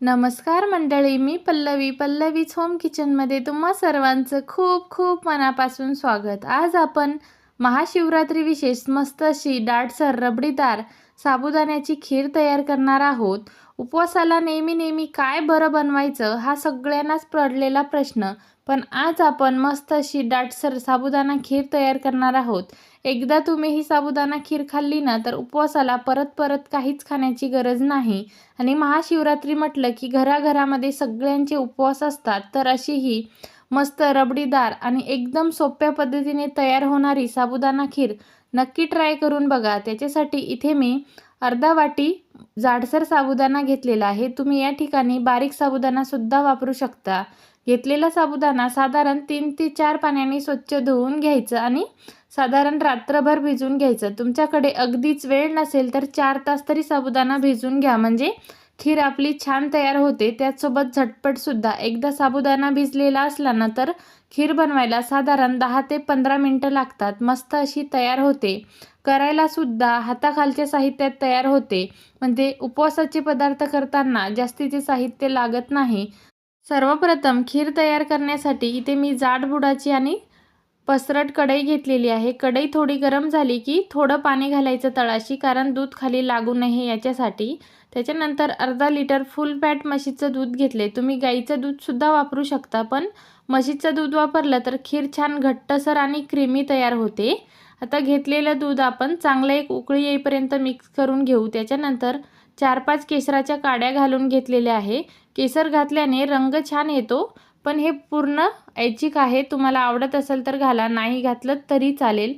नमस्कार मंडळी मी पल्लवी पल्लवीच होम किचनमध्ये तुम्हा सर्वांचं खूप खूप मनापासून स्वागत. आज आपण महाशिवरात्री विशेष मस्त अशी डाटसर रबडीदार साबुदाण्याची खीर तयार करणार आहोत. उपवासाला नेहमी नेहमी काय बरं बनवायचं हा सगळ्यांनाच पडलेला प्रश्न. पण आज आपण मस्त अशी दाटसर साबुदाणा खीर तयार करणार आहोत. एकदा तुम्ही ही साबुदाणा खीर खाल्ली ना तर उपवासाला परत परत काहीच खाण्याची गरज नाही. आणि महाशिवरात्री म्हटलं की घराघरामध्ये सगळ्यांचे उपवास असतात तर अशी ही मस्त रबडीदार आणि एकदम सोप्या पद्धतीने तयार होणारी साबुदाणा खीर नक्की ट्राय करून बघा. त्याच्यासाठी इथे मी अर्धा वाटी जाडसर साबुदाणा घेतलेला आहे. तुम्ही या ठिकाणी बारीक साबुदाणासुद्धा वापरू शकता. घेतलेला साबुदाणा साधारण तीन ते चार पाण्याने स्वच्छ धुवून घ्यायचं आणि साधारण रात्रभर भिजून घ्यायचं. तुमच्याकडे अगदीच वेळ नसेल तर चार तास तरी साबुदाणा भिजून घ्या. म्हणजे खीर आपली छान तयार होते त्याचसोबत झटपटसुद्धा एकदा साबुदाणा भिजलेला असला ना तर खीर बनवायला साधारण दहा ते पंधरा मिनटं लागतात. मस्त अशी तयार होते. करायला सुद्धा हाताखालच्या साहित्यात तयार होते. म्हणजे उपवासाचे पदार्थ करताना जास्तीचे साहित्य लागत नाही. सर्वप्रथम खीर तयार करण्यासाठी इथे मी जाड बुडाची आणि पसरट कढई घेतलेली आहे. कढई थोडी गरम झाली की थोडं पाणी घालायचं तळाशी कारण दूध खाली लागू नये याच्यासाठी. त्याच्यानंतर अर्धा लिटर फुल फॅट म्हशीचं दूध घेतले तुम्ही गाईचं दूधसुद्धा वापरू शकता पण म्हशीचं दूध वापरलं तर खीर छान घट्टसर आणि क्रीमी तयार होते. आता घेतलेलं दूध आपण चांगलं एक उकळी येईपर्यंत मिक्स करून घेऊ. त्याच्यानंतर चार पाच केसराच्या काड्या घालून घेतलेल्या आहे. केसर घातल्याने रंग छान येतो. पण हे पूर्ण ऐच्छिक आहे. तुम्हाला आवडत असेल तर घाला नाही घातलं तरी चालेल.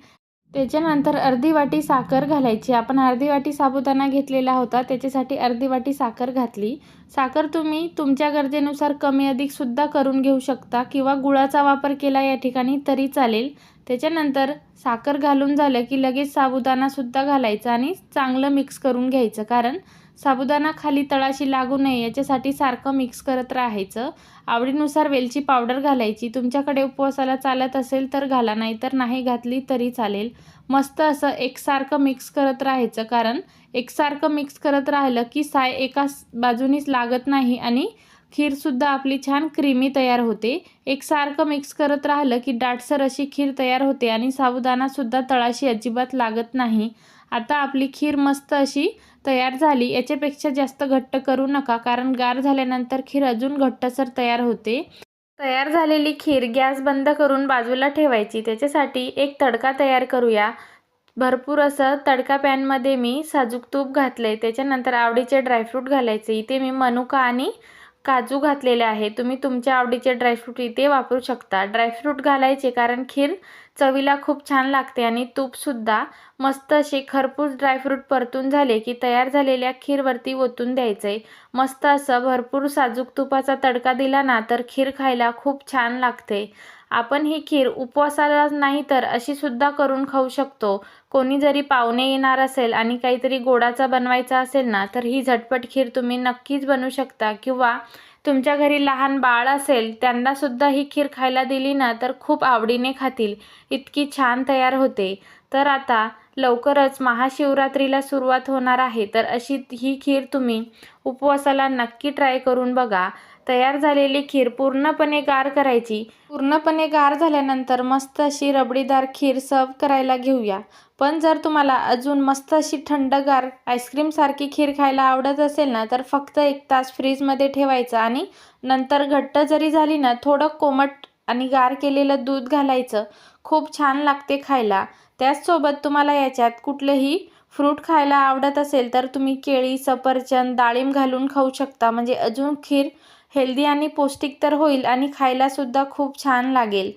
त्याच्यानंतर अर्धी वाटी साखर घालायची. आपण अर्धी वाटी साबुदाणा घेतलेला होता. त्याच्यासाठी अर्धी वाटी साखर घातली. साखर तुम्ही तुमच्या गरजेनुसार कमी अधिकसुद्धा करून घेऊ शकता किंवा गुळाचा वापर केला या ठिकाणी तरी चालेल. त्याच्यानंतर साखर घालून झालं की लगेच साबुदाणासुद्धा घालायचा आणि चांगलं मिक्स करून घ्यायचं. कारण साबुदाणा खाली तळाशी लागू नये याच्यासाठी सारखं मिक्स करत राहायचं. आवडीनुसार वेलची पावडर घालायची. तुमच्याकडे उपवासाला चालत असेल तर घाला नाही तर नाही घातली तरी चालेल. मस्त असं एकसारखं मिक्स करत राहायचं कारण एकसारखं मिक्स करत राहिलं की साय एका बाजूनीच लागत नाही आणि खीरसुद्धा आपली छान क्रीमी तयार होते. एकसारखं मिक्स करत राहिलं की दाटसर अशी खीर तयार होते आणि साबुदाणासुद्धा तळाशी अजिबात लागत नाही. आता आपली खीर मस्त अशी तयार झाली याच्यापेक्षा जास्त घट्ट करू नका कारण गार झाल्यानंतर खीर अजून घट्टसर तयार होते. तयार झालेली खीर गॅस बंद करून बाजूला ठेवायची त्याच्यासाठी एक तडका तयार करूया. भरपूर असं तडका पॅनमध्ये मी साजूक तूप घातलं आहे त्याच्यानंतर आवडीचे ड्रायफ्रूट घालायचे इथे मी मनुका आणि काजू घातलेले आहे. तुम्ही तुमच्या आवडीचे ड्रायफ्रूट इथे वापरू शकता. ड्रायफ्रूट घालायचे कारण खीर चवीला खूप छान लागते आणि तूपसुद्धा मस्त असे खरपूस ड्रायफ्रूट परतून झाले की तयार झालेल्या खीरवरती ओतून द्यायचं. आहे मस्त असं भरपूर साजूक तुपाचा तडका दिला ना तर खीर खायला खूप छान लागते. आपण ही खीर उपवासाला नाही तर अशी सुद्धा करून खाऊ शकतो. कोणी जरी पाहुणे येणार असेल आणि काहीतरी गोडाचा बनवायचा असेल ना तर ही झटपट खीर तुम्ही नक्कीच बनवू शकता. किंवा तुमच्या घरी लहान बाळ असेल त्यांनासुद्धा ही खीर खायला दिली ना तर खूप आवडीने खातील. इतकी छान तयार होते. तर आता लवकरच महाशिवरात्रीला सुरुवात होणार आहे. तर अशी ही खीर तुम्ही उपवासाला नक्की ट्राय करून बघा. तयार झालेली खीर पूर्णपणे गार करायची. पूर्णपणे गार झाल्यानंतर मस्त अशी रबडीदार खीर सर्व करायला घेऊया. पण जर तुम्हाला अजून मस्त अशी थंडगार आईस्क्रीमसारखी खीर खायला आवडत असेल ना तर फक्त एक तास फ्रीजमध्ये ठेवायचं आणि नंतर घट्ट जरी झाली ना थोडं कोमट आणि गार केलेलं दूध घालायचं. खूप छान लागते खायला. त्याचसोबत तुम्हाला याच्यात कुठलंही फ्रूट खायला आवडत असेल तर तुम्ही केळी सफरचंद डाळिंब घालून खाऊ शकता. म्हणजे अजून खीर हेल्दी आणि पौष्टिक तर होईल आणि खायलासुद्धा खूप छान लागेल.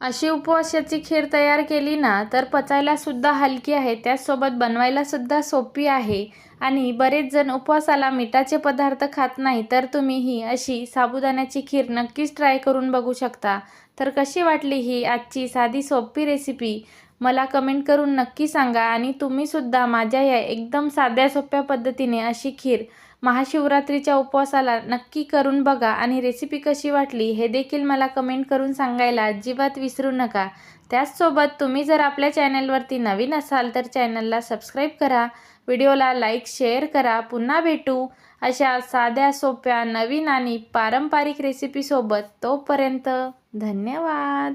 अशी उपवासाची खीर तयार केली ना तर पचायलासुद्धा हलकी आहे. त्याचसोबत बनवायलासुद्धा सोपी आहे. आणि बरेच जण उपवासाला मिठाचे पदार्थ खात नाही तर तुम्ही ही अशी साबुदाण्याची खीर नक्कीच ट्राय करून बघू शकता. तर कशी वाटली ही आजची साधी सोपी रेसिपी? मला कमेंट करून नक्की सांगा आणि तुम्हीसुद्धा माझ्या या एकदम साध्या सोप्या पद्धतीने अशी खीर महाशिवरात्रीच्या उपवासाला नक्की करून बघा आणि रेसिपी कशी वाटली हे देखील मला कमेंट करून सांगायला अजिबात विसरू नका. त्याचसोबत तुम्ही जर आपल्या चॅनलवरती नवीन असाल तर चॅनलला सबस्क्राईब करा व्हिडिओला लाईक शेअर करा. पुन्हा भेटू अशा साध्या सोप्या नवीन आणि पारंपरिक रेसिपीसोबत तोपर्यंत धन्यवाद.